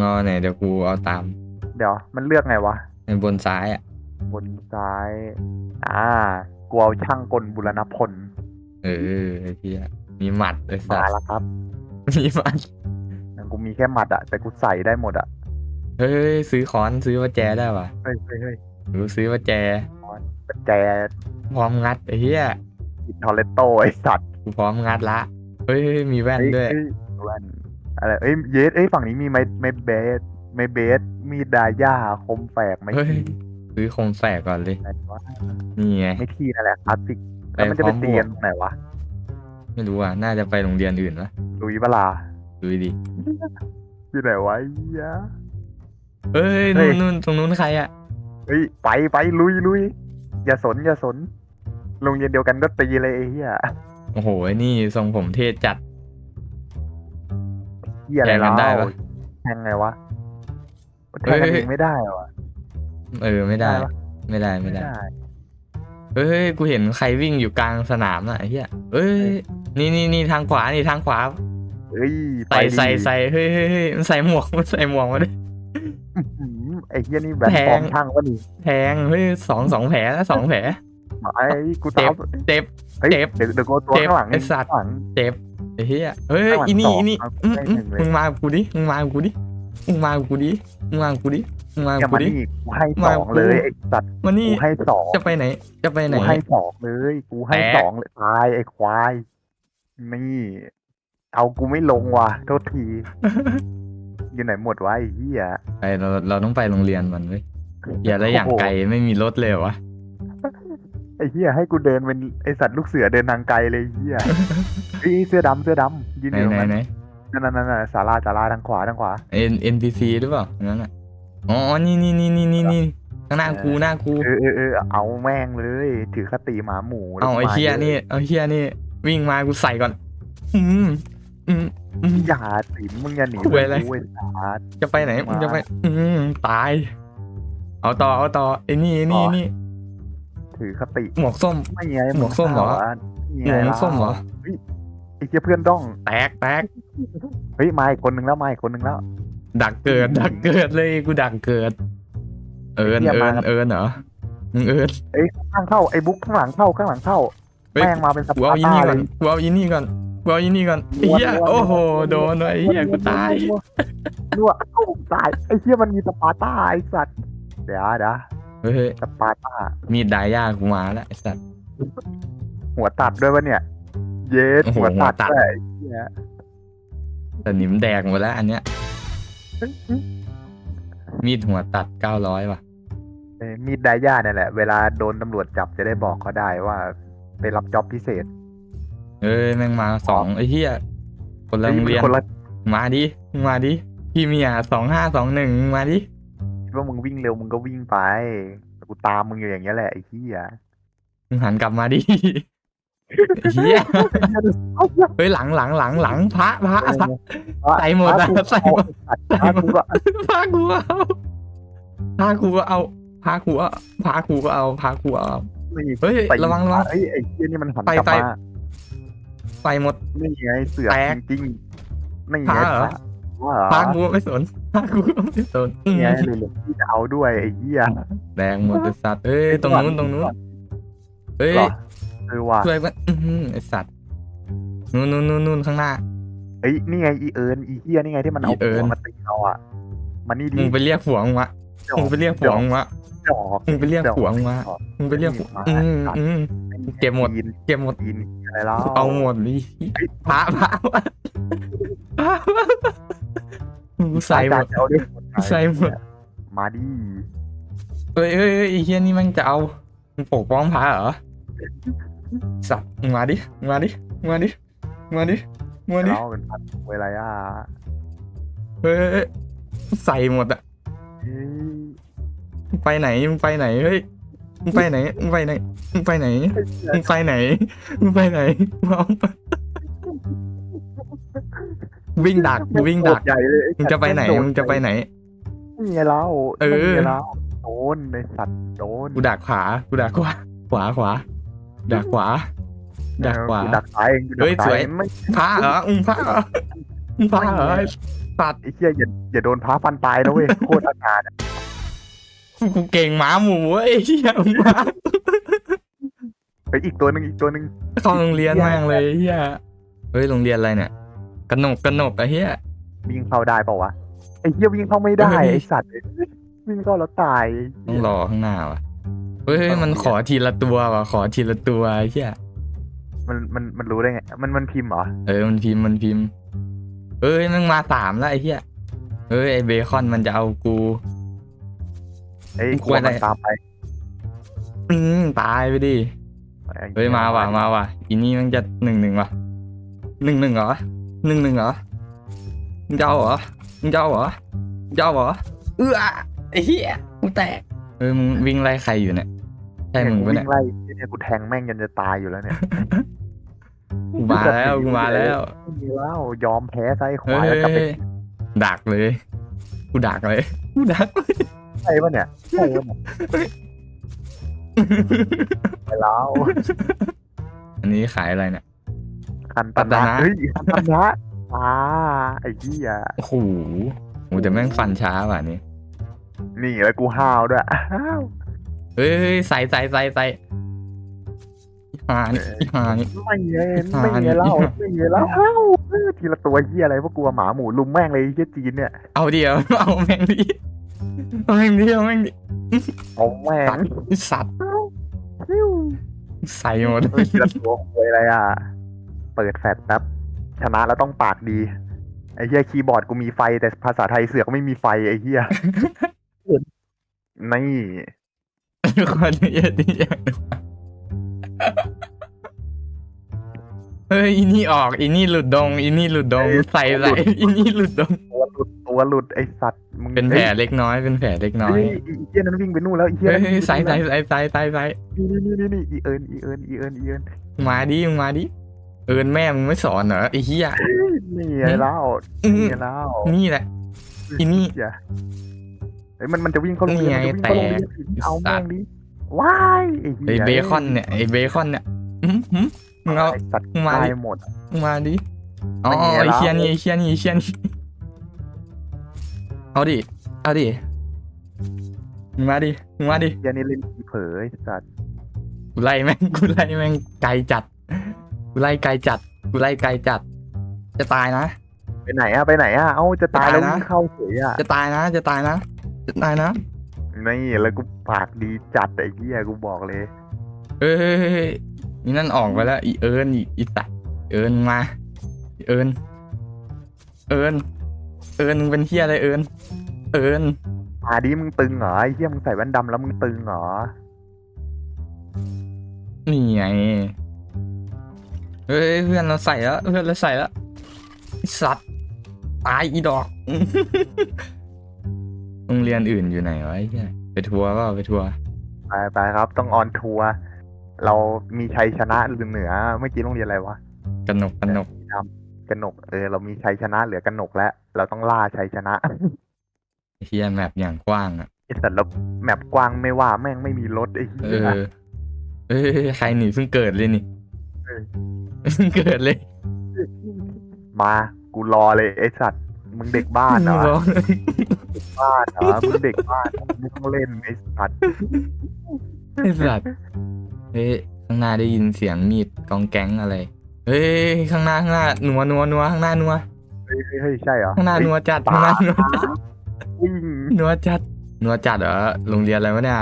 งอไหนเดี๋ยวกูเอาตามเดี๋ยว มันเลือกไงวะ ในบนซ้ายอะ บนซ้าย อ่ากูเอาช่างกลบุรณพล เออไอ้เหี้ยมีหมัดไอ้สัมาสแล้วครับมีหมัดกูมีแค่หมัดอะแต่กูใส่ได้หมดอะเฮ้ยซื้อค้อนซื้อว่าแจได้ป่ะเฮ้ยเฮ้ยเฮ้ยหรือซื้อว่าแจเป็นแจพร้อมงัดไอ้เหี้ยอิทอร์เลตโตไอสัตว์กูพร้อมงัดละ เฮ้ยเฮ้ยมีแว่นด้วย เฮ้แว่น อะไรเอ้ยเยสเอ้ยฝั่งนี้มีไม้ไม้เบสไม้เบสมีดาย่าคมแฝกไม้เฮ้ยทีซื้อคมแฝกก่อนเลยไหนวะนี่ไง ไม่ทีนั่นแหละคลาสสิกไปแล้วมันจะพร้เป็อนมเตีบยวกนตรงไหนวะไม่รู้อะ น่าจะไปโรงเรียนอื่นวะลุยเวลาดูดิที่ไหนวะไอ้เหี้ยเฮ้ยเฮ้นู่ย นนู่นตรงนู้นใครอะ เฮ้ยไปไปลุยลุยอย่าสนอย่าสนโรงเรียนเดียวกันก็ตีเลยไอ้เหี้ยโอ้โหไอ้นี่ทรงผมเท่จัด เหี้ยอะไรแทงกันได้แล้วปะ แทงไงวะแทเฮ้งยกันเองไม่ได้เหรอวะ เออไม่ได้ ได้ปะ ไม่ได้ไม่ได้เฮ้ยกูเห็นใครวิ่งอยู่กลางสนามอะไอ้เหี้ยเอ้ยนี่นี่นี่ทางขวานี่ทางขวาเฮ้ยใส่ไปดิใส่ใส่เฮ้ยเฮ้ยเฮ้ยมันใส่หมวกมันใส่หมวกมาด้วยหืมไอ้เหี้ยนี่แบบแทงฟอร์มช่างวะนี่แทงเฮ้ยสองสองแผลนะสองแผล ไอ้กูเจ็ตาบ มเจ็บ เฮ้ยเจ็บเดี๋ยวเดี๋ยวกูเอาตัวเจ็บข้างหลังไอ้สัตว์ ข้างหลังเจ็บไอ้ เหี้ยเฮ้ยข้างหลังอีนี่สองอีนี่เอาอืมได้อืมหนึ่งเลยมึงมากับกูดิมึงมากับกูดิมึงมากับกูดิมึงมากับกูดิมึงมาเนี่กัยบกูมาดินี่กูให้มาสองกูเลยไอ้สัตว์มานี่กูให้สองจะไปไหน จะไปไหน กูให้สองเลย กูให้แตกสองเลยตายไอ้ควาย นี่ เอากูไม่ลงว่ะ โทษที อยู่ไหนหมดวะไอ้เหี้ยไปเราเราต้องไปโรงเรียนมันเว้ยอย่าได้อย่างโอ้โหไกลไม่มีรถเลยวะ ไอ้เหี้ยให้กูเดินเป็นไอ้สัตว์ลูกเสือเดินทางไกลเลยไอ้เหี้ยเฮ้ยเสื้อดำเสื้อดำยืนไหอนยู่ตรงไหนนั้นไหนนั่นนั่นนั่นศาลาศาลาทางขวาทางขวา เอ็น NPC หรือเปล่าอันนั้นอะอ๋อนี่นี่นี่นี่นี่นี่ข้างหน้ากูหน้ากู เออเออเออเอาแม่งเลย ถือคติหมาหมูแล้วเอาไอ้มาเฮียอะนี่เอาเฮียนี่ วิ่งมากูใส่ก่อน อืมอืมอืม อย่าสิมึงอย่าหนีคุยอะไร กูไอ้สัตว์ จะไปไหนมึงจะไป อืมตาย เอาต่อเอาต่อไอ้นี่ไอ้นี่ไอ้นี่ ถือคติหมวกส้ม ไม่ไงหมวกส้มเหรอนี่หมไงวกล่ะส้มเหรอ ไอ้เหี้ยเพื่อนด้องแตกแตกเฮ้ยมาอีกคนนึงแล้วมาอีกคนนึงแล้ว ดักเกิด ดักเกิดเลยกูดักเกิด เอิญเหี้ยเอิมาญเอิญเหรอมึงเอิญเอ้ยข้างเข้าไอ้บุ๊กข้างหลังเข้าข้างหลังเข้าเฮ้ยแม่งมาเป็นสกูปาเอาร์อีนี่ต้าก่เลอนยกูเอาอีนี่ก่อนกูเอาอีนี่ก่อนไอ้เหี้ยม้วนๆโอ้โหม้วนๆโดนเลยไอ้เหี้ยกูตายนัวเอ้าตายไอ้เหี้ยมันมีสปาร์ต้าไอ้สัตว์เดี๋ยวเดี๋ยว เฮ้ยสปาร์ต้ามีดดายากูมาแล้วไอ้สัตว์ หัวตัดด้วยวะเนี่ย เย็ดโอ้โหหัวตัดหัวตัด ด้วยไอ้เหี้ยแต่หนิมแดกหมดแล้วอันเนี้ย มีดหัวตัดเก้าร้อยว่ะ เอ้ยมีดไดย่าเนี่ยแหละ เวลาโดนตำรวจจับจะได้บอกเขาได้ว่า ไปรับจ็อบพิเศษเอ้ยแม่งมาสองไอ้เหี้ยคนละโรงเรียนคนละมาดิมึงมาดิ พี่เมียสองห้าสองหนึ่งมาดิ คิดว่ามึงวิ่งเร็วมึงก็วิ่งไปแต่กูตามมึงอยู่อย่างเงี้ยแหละไอ้เหี้ยมึงหันกลับมาดิไอ้เหี้ยเฮ้ยหลังหลังหลังหลังพระพระพระใส่หมดอะใส่หมดพากูก็พระกูเอาพระกูก็เอาพระกูก็พระกูก็เอาพระกูเอาไม่เฮ้ยไประวังระวังเฮ้ยไอ้เหี้ยนี่มันหันไปกลับไปมาใส่หมดนี่ไงเสือกแตกจริงๆนี่ไงพาเหรอ ว่าเหรอพระกูก็ไม่สนพระกูก็ไม่สนอืมนี่ไงเหลือที่จะเอาด้วยไอ้เหี้ยแดงหมดไอ้สัตว์เอ้ยตรงนู้นตรงนู้นเฮ้ยเหรอคือว่าช่วยกันอื้อหือไอสัตว์นู่นนู่นนู่นนู่นข้างหน้าเอ้ยนี่ไงอีเอิญอีเหี้ยนี่ไงที่มันเอาอีเอิญหัวมาตีเราอะมันนี่ดีมึงไปเรียกผัวมึงวะมึงไปเรียกผัวมึงวะดอกมึงไปเรียกผัวมึงวะมึงไปเรียกผัวอืมอืมเก็บหมดยีนเก็บหมดยีนอะไรแล้วเอาหมดดิพระพระพระพระ กูใส่หมดเอาดิใส่หมดมาดิเอ้ยเอ้ยเอ้ยไอ้เฮียนี่มันจะเอามึงปกป้องพระเหรอสัตว์มึงมาดิมึงมาดิมึงมาดิมึงมาดิมึงมาดิเราเป็นพันเวลาอะเฮ้ยเอ้ยเอ้ยใส่หมดอะเฮ้ยมึงไปไหนมึงไปไหนเฮ้ยมึงไปไหนมึงไปไหนมึงไปไหนมึงไปไหนมึงไปไหนมอง วิ่งดักกูวิ่งดักโคตรใหญ่เลยอ้มึงจะไปไหนสัตว์มึงจะไปไหนนี่ไงเราเออนี่ไงเราโดนในสัตว์โดนกูดักขวากูดักขวาขวาขวาดักขวาดักขวาเออดักซ้ายเองกูดักเฮ้ยซ้าสวยไม่พระเหรออืมพระเหรอมึงพาเหรอไอ้สัตว์ไอ้เหี้ยอย่าอย่าโดนพาฟันตายนะเว้ยโคตรอาการอะกูเก่งหมาหมูเว้ยไอ้เหี้ยมึงมาไปอีกตัวหนึ่งอีกตัวหนึ่งเข้าโรงเรียนแม่งเลยไอ้เหี้ยเฮ้ยโรงเรียนอะไรเนี่ย กระหนกกระหนกไอ้เหี้ย วิ่งเข้าได้เปล่าวะไอ้เหี้ยวิ่งเข้าไม่ได้เฮ้ยไอ้สัตว์วิ่งเข้าแล้วตายต้องรอข้างหน้าว่ะเฮ้ยมันขอทีละตัวว่ะขอทีละตัวไอ้เหี้ยมันมันมันรู้ได้ไง มันมันพิมพ์เหรอเออมันพิมพ์มันพิมพ์เอ้ยมันมาสามแล้วไอ้เหี้ยเอ้ยไอ้เบคอนมันจะเอากู ไอ้ยมึงกกลัลัววอะไร มันตามไปอืมตายไปดิไอ้เฮ้ยมาว่ะมาว่ะอีนี่มันจะหนึ่งหนึ่งว่ะหนึ่งหนึ่งเหรอ หนึ่งหนึ่งเหรอมึงจะเอาเหรอมึงจะเอาเหรอมึงจะเอาเหรอเออไอ้เหี้ยกูแตกเออมึงวิ่งไล่ใครอยู่เนี่ยใช่เนี่ยมึงกูปะวิ่เนี่ยงไล่เนี่ยกูแทงแม่งยันจะตายอยู่แล้วเนี่ยกูมาแล้วกูมาแล้วไม่มีแล้วยอมแพ้ไส้คเฮ้วายยแล้วกลับไปดักเลยกูดักเลยกูดักเลยใช่ปะเนี่ยใช่ปะเนี่ยไปแล้วอันนี้ขายอะไรเนี่ย คันตรัตนะนะเฮ้ยคันตนะอ่าไอ้เหี้ยโอ้โหโหแต่แม่งฟันช้าว่ะนี่นี่แล้วกูห้าวด้วยห้าวเฮ้ยเฮ้ยใส่ใส่ใส่ใส่อีหานี่อีหานี่ไม่เงี้ยอ่าไม่เงี้ยเล่านี่ไม่เงี้ยเล่าห้าวเออทีละตัวเหี้ยอะไรพวกกูอะหมาหมูลุมแม่งเลยไอ้เหี้ยจีนเนี่ยเอาเดียวเอาแม่งดิเอาแม่งดิเอาแม่งดิเอาแม่สัตงว์ไอ้สัตว์ฟิวใส่หมดเออทีละตัวควยอะไรอะ เปิดแฟลชแป๊บชนะแล้วต้องปากดี ไอ้เหี้ยคีย์บอร์ดกูมีไฟแต่ภาษาไทยเสือกไม่มีไฟไอ้เหี้ยนี่คนเยอะดีเฮ้ยอีนี่ออกอีนี่หลุดดงอีนี่หลุดดงใส่ใส่อีนี่หลุดดงตัวหลุดตัวหลุดไอ้สัตว์มึงเป็นแผลเล็กน้อยเป็นแผลเล็กน้อยเฮ้ยไอ้เหี้ยนั้นวิ่งไปนู่นแล้วไอ้เหี้ยเฮ้ยนั้นเฮ้ยวิ่งใส่ไปใส่นู่นใส่ใส่ใส่ใส่แล้วนี่นี่นี่นี่อีเอิญอีเอิญอีเอิญอีเอิญมาดิมึงมาดิ เอินแม่มึงไม่สอนเหรอไอ้เหี้ย นี่ไงเล่าอื้อนี่ไงเล่านี่แหละ อีนี่ เหี้ยเฮ้ยมันมันจะวิ่งเข้าโรงเรียนนี่ไงมันจะวิ่งเข้าโรงเรียนแตกเอาแม่งดิว้ายไอ้เหี้ยไอ้เบคอนเนี่ยไอ้เบคอนเนี่ยอื้อหือมึงเอา ไอ้สัตว์มึงมาตายดิหมด มึงมาดิอ๋อไม่มีไอ้แล้วเชียนี่ไอ้เชียนี่ไอ้เชียนี่เอาดิ เอาดิ มึงมาดิ มึงมาดิ เหี้ยันนี่เล่นผีเผยไอ้สัตว์ กูไล่แม่ง กูไล่แม่งไกลจัด กูไล่ไกลจัดกูไล่ไกลจัด จะตายนะ ไปไหนอะไปไหนอะเอ้าจะตายแล้วตายนะวิ่งเข้าเฉยอะจะตายนะ จะตายนะ จะตายนะนี่แล้วกูปากดีจัดไอ้เหี้ยกูบอกเลย เอ้ยนี่นั่นออกไปแล้ว อีเอิญอีอีสัตว์เอิญมาอีเอิญเอิญเอิญมึงเป็นเฮียอะไรเอิญเอิญมาดิมึงตึงเหรอไอ้เหี้ยมึงใส่แว่นดำแล้วมึงตึงเหรอนี่ไง เฮ้ยเพื่อนเราใส่แล้วเพื่อนเราใส่แล้วไอ้สัตว์ตายอีดอกโรงเรียนอื่นอยู่ไหนวะไอ้เหี้ยไปทัวร์ก็ไปทัวร์ไปไปครับ ต้องออนทัวร์เรามีชัยชนะเหนือเมื่อกี้โรงเรียนอะไรวะกนกกนกกนกเออเรามีชัยชนะเหลือกนกแล้วเราต้องล่าชัยชนะไอ้เฮียแมปอย่างกว้างอะไอ้สัตว์เราแมปกว้างไม่ว่าแม่งไม่มีรถไอ้เอเหี้ยอเอ้ยใครหนีเพิ่งเกิดเลยนี่ เออเพิ่งเกิดเลยมา กูรอเลยไอ้สัตว์ มึงเด็กบ้านเหรอร้องบ้านเหรอมึงเด็กบ้านมึงต้องเล่นไอ้สัตว์ไอ้สัตว์เฮ้ยข้างหน้าได้ยินเสียงมีดกองแก๊งอะไร เฮ้ยข้างหน้าข้างหน้านัวนัวนัวข้างหน้านัวเฮ้ยเฮ้ยเฮ้ยใช่เหรอข้างหน้าเฮ้ยนัวจัดข้างหน้านัวจัดวิ่งนัวจัดนัวจัดเหรอโรงเรียนอะไรวะเนี่ย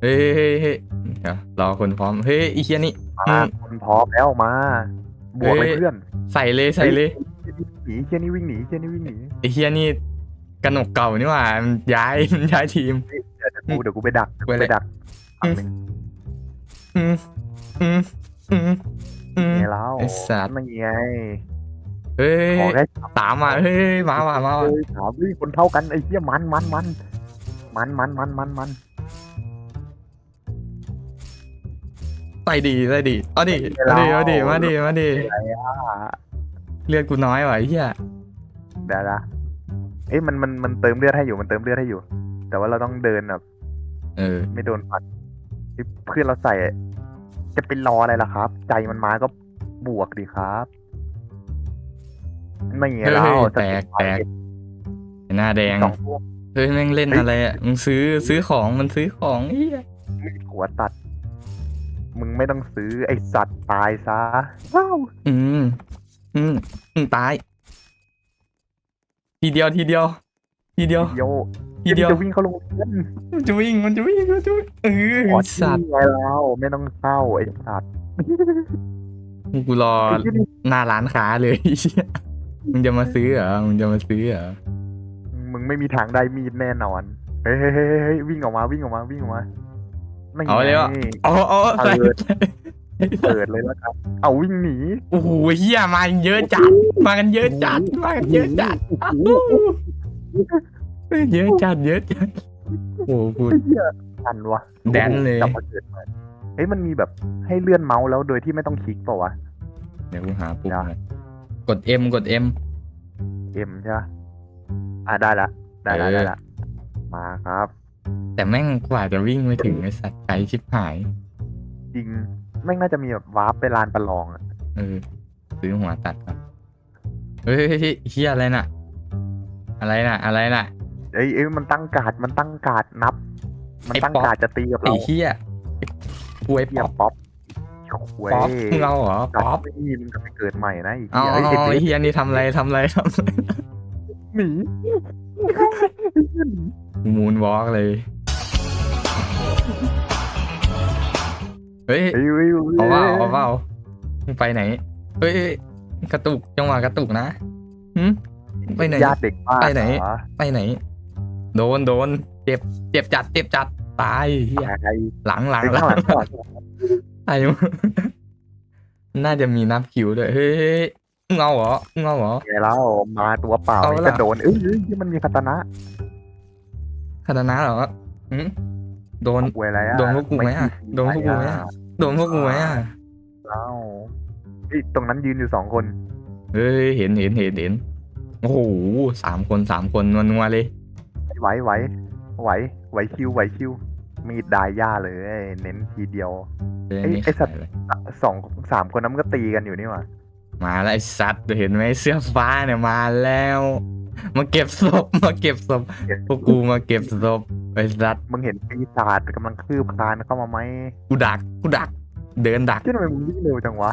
เฮ้ยเฮ้ยเฮ้ยเดี๋ยวรอคนพร้อมเฮ้ยอีเคียนี่มาคน พร้อมแล้วมาบวกเลยเฮ้ยเพื่อนใส่เลยใส่เลยหนีเชี่ยนี่วิ่งหนีเชี่ยนี่วิ่งหนีไอ้เคียนี่กระหนกเก่านี่หว่ามันย้ายมันย้ายทีมเดี๋ยวกูเดี๋ยวกูไปดักเดี๋ยวกูไปไปเลยดักฝั่งหนึ่งอืมอืมอืมอืมไงแล้วไอ้สัตว์ไม่ไงเฮ้ยขอแค่ตามมาเฮ้ยมาว่ะมาว่ะเฮ้ยถามวิ่งคนเท่ากันไอ้เหี้ยมันมันมันมันมันมันมันมัน ใส่ดีใส่ดีเอาดิเอาดิเอาดิมาดิมาดิอะไรอะเลือดกูน้อยว่ะไอ้เหี้ยเดี๋ยวนะเอ้ยมันมันมันเติมเลือดให้อยู่มันเติมเลือดให้อยู่ แต่ว่าเราต้องเดินแบบเออ ไม่โดนฟันเฮ้ยเพื่อนเราใส่ จะเป็นรออะไรล่ะครับ ใจมันมาก็บวกดีครับไม่เงี้เฮ้ยยแล้วแตกแตก หน้าแดงสองพวกเฮ้ยแม่งเล่นเฮ้ยอะไรอะมึงซื้อซื้อของมันซื้อของเฮียมีดหัวตัด มึงไม่ต้องซื้อไอสัตว์ตายซะว้าวอืม อืม อืม ตาย ทีเดียวทีเดียว ทีเดียว โยทีเดียว จะวิ่งเข้าโรงเรียนมันจะวิ่งมันจะวิ่งมันจะวิ่งเออขอสัตว์ที่ไงแล้วไม่ต้องเข้าไอสัตว์กูรอไอ้ที่นี่หน้าร้านค้าเลยเหี้ยมึงจะมาซื้อเหรอมึงจะมาซื้อเหรอมึงไม่มีทางได้มีดแน่นอน เฮ้ยเฮ้ยเฮ้ยเฮ้ยวิ่งออกมาวิ่งออกมาวิ่งออกมา ไม่เอาเลยไงวะเอาเอาเอาใส่เลยเปิดเลยแล้วครับ เอาวิ่งหนีโอ้โหเฮียมากันเยอะจัด มากันเยอะจัด มากันเยอะจัดอ้าวเยอะจัดเยอะจัด โอ้โหกูเฮียทันวะแดนเลย กลับมาเกิดใหม่เฮ้ยมันมีแบบให้เลื่อนเมาส์แล้วโดยที่ไม่ต้องคลิกเปล่าวะ เดี๋ยวกูหาปุ่มเดี๋ยวก่อนกด M กด M เอ็มใช่ปะอะได้ละ ได้ละเออได้ละ มาครับ แต่แม่งกว่าจะวิ่งไปถึงไอสัตว์ไกลชิบหาย จริงแม่งน่าจะมีแบบวาร์ปไปลานประลองอะเออซื้อหัวตัดครับเฮ้ยเฮ้ยเฮ้ยเฮียอะไรน่ะ อะไรน่ะ อะไรน่ะ เอ้ยเอ้ยมันตั้งการ์ดมันตั้งการ์ดนับ มันไอ้ตั้งป๊อป การ์ดจะตีกับไอ้เราเฮียกล้วยเฮียป๊อปป๊อปเว้ยป๊อปมึงเอาเหรอป๊ป๊ออปปไม่มีมึงกลับไปเกิดใหม่นะอีกเอาเหี้ยเอาเอ้ยเอาเด็ไอ้กเฮียนี่ทำอะไรทำอะไรทำอะไรหนีมูนวอล์กเลย เฮ้ยเฮ้ยเฮ้ยฮ้ยเอาเปล่าเอาเปล่ามึงไปไหนเฮ้ยเฮ้ยกระตุกจังหวะกระตุกนะหืมไปไหน ญาติเด็กบ้านไปไหน เรอไปไหน โดนโดนเจ็บเจ็บจัดเจ็บจัดตายเฮียตายหลังหลังไปหลัข้างหลังงก่อนตายอยู่น่าจะมีนับคิวด้วยเฮ้ยเฮ้ยมึงเอาเหรอมึงเอาเหรอ ไงแล้วมาตัวเปล่าเอานี่ล่ะก็โดนเอ้ยเอ้ยที่มันมีคาตานะคาตานะเหรอหืม โดนเวยอะไรอะโดนพวกกูไหมอะคิดโดนพวกกูไหมอะโดนพวกกูไหมอะ เอ้าเอ้ยตรงนั้นยืนอยู่สองคน เฮ้ย เห็นเห็นเห็นเห็นโอ้โหสามคนสามคนนัวๆเลย ไหวไหวไหวไหวคิวไหวคิว มีดดายย่าเลย เน้นทีเดียว เอ้ยไอ้นี่ไอ้สัตว์ขายเลยสองสามคนนั้นมันก็ตีกันอยู่นี่หว่ามาแล้วไอ้สัตว์เห็นไหมเสื้อฟ้าเนี่ยมาแล้ว มาเก็บศพมาเก็บศพพวกกูมาเก็บศพไอ้สัตว์มึงเห็นปีศาจกำลังคืบคลานเข้ามาไหมกูดักกูดัก เดินดักที่ทำไมมึงวิ่งเร็วจังวะ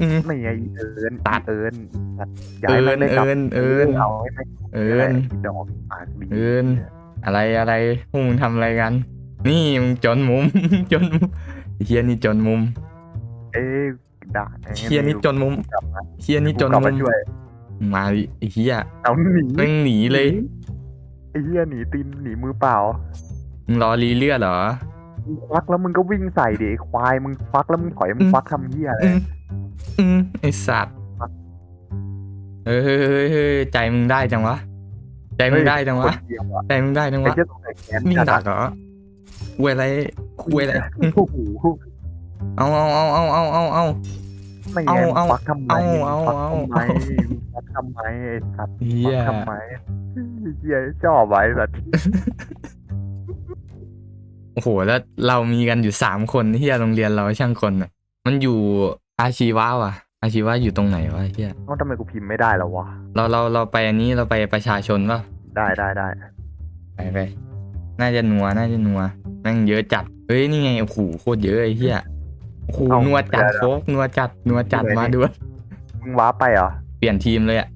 อืมไม่ไงเอิญตัดเอิญตัดย้ายมันได้กลับเอิญเอิญเอาให้ไม่เอินดอกปากดีเอิญอะไรอะไรพวกมึงทำอะไรกัน นี่มึงจนมุมจนมุมไอ้เฮียนี่จนมุม เอ้ยด่าเฮียนี่จนมุมกลับมาเฮียนี่จนกลับมุมา มช่วยมาดิไอ้เฮียเอาหนีแม่งหนีเลยไอ้เหี้ยหนีตีนหนีมือเปล่ามึงรอรีเลือดเหรอมึงควักแล้วมึงก็วิ่งใส่ดิไอ้ควายมึงควักแล้วมึงถอยมึงอืมควักทำเหี้ยอะไรอืมอืมไอสัตว์เฮ้ยเฮ้ยเฮ้ยเฮ้ยใจมึงได้จังวะ ใจมึงได้จังวะ คนเดียวอะใจมึงได้จังไอ้วะเหี้ยต้องใส่แขนวิ่งจัดัดกเหรอคุยอะไรคุยอะไร โอ้โหเอาเอาเอาเอาเอาเอาเอา ไม่เอาไงเอาควักทำไมเอาเอาควักเอาทำไมควักทำไมไอ้สัตว์เฮีควัยกทำไมเหี้ยชอบไว้สัตว์โอ้โหแล้วเรามีกันอยู่สามคนที่โรงเรียนเราช่างคนอะ มันอยู่อาชีวะว่ะ อาชีวะอยู่ตรงไหนวะเฮียเอ้าทำไมกูพิมพ์ไม่ได้แล้ววะเราเราเราไปอันนี้เราไปประชาชนป่ะได้ได้ได้ไปไปน่าจะนัวน่าจะนัวแม่งเยอะจัดเฮ้ยนี่ไงโอ้โหโคตรเยอะไอ้เหี้ย โอ้โหนัวจัดโฟกนัวจัดนัวจัดมาด้วยมึงว้าร์ปไปเหรอ เปลี่ยนทีมเลยอะ